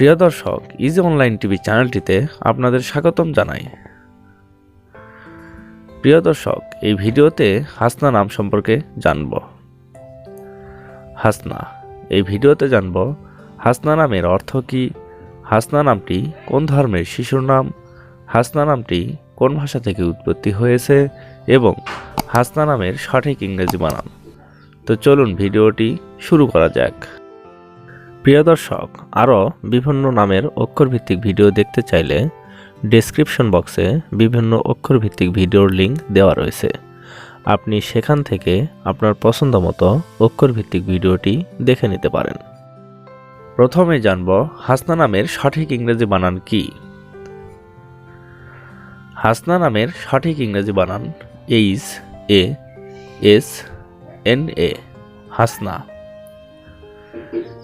প্রিয় দর্শক easy online TV চ্যানেলটিতে আপনাদের স্বাগতম জানাই। প্রিয় দর্শক, এই ভিডিওতে হাসনা নাম সম্পর্কে জানব। হাসনা, এই ভিডিওতে জানব হাসনা নামের অর্থ কী, হাসনা নামটি কোন ধর্মের শিশুর নাম, হাসনা নামটি কোন ভাষা থেকে উৎপত্তি হয়েছে, এবং হাসনা নামের সঠিক ইংরেজি বানান তো চলুন ভিডিওটি শুরু করা যাক। প্রিয় দর্শক, আরও বিভিন্ন নামের অক্ষরভিত্তিক ভিডিও দেখতে চাইলে ডেসক্রিপশন বক্সে বিভিন্ন অক্ষরভিত্তিক ভিডিওর লিঙ্ক দেওয়া রয়েছে। আপনি সেখান থেকে আপনার পছন্দ মতো অক্ষরভিত্তিক ভিডিওটি দেখে নিতে পারেন। প্রথমে জানব হাসনা নামের সঠিক ইংরেজি বানান কি? হাসনা নামের সঠিক ইংরেজি বানান H A S N A Hasna.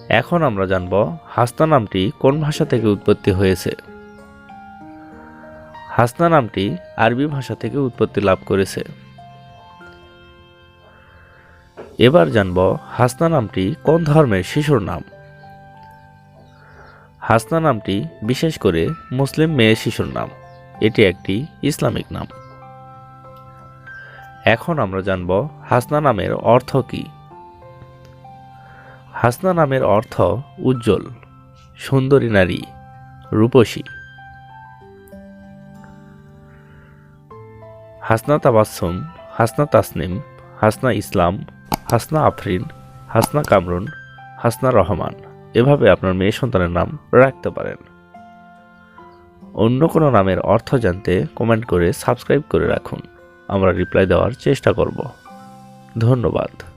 এখন আমরা জানব হাসনা নামটি কোন ভাষা থেকে উৎপত্তি হয়েছে। হাসনা নামটি আরবি ভাষা থেকে উৎপত্তি লাভ করেছে। এবার জানব হাসনা নামটি কোন ধর্মের শিশুর নাম। হাসনা নামটি বিশেষ করে মুসলিম মেয়ে শিশুর নাম। এটি একটি ইসলামিক নাম। এখন আমরা জানব হাসনা নামের অর্থ কী। হাসনা নামের অর্থ উজ্জ্বল, সুন্দরী নারী, রূপসী। হাসনা তাবাসুম হাসনা তাসনিম, হাসনা ইসলাম, হাসনা আফরিন, হাসনা কামরুন, হাসনা রহমান। এভাবে আপনার মেয়ে সন্তানের নাম রাখতে পারেন। অন্য কোনো নামের অর্থ জানতে কমেন্ট করে সাবস্ক্রাইব করে রাখুন। আমরা রিপ্লাই দেওয়ার চেষ্টা করব। ধন্যবাদ।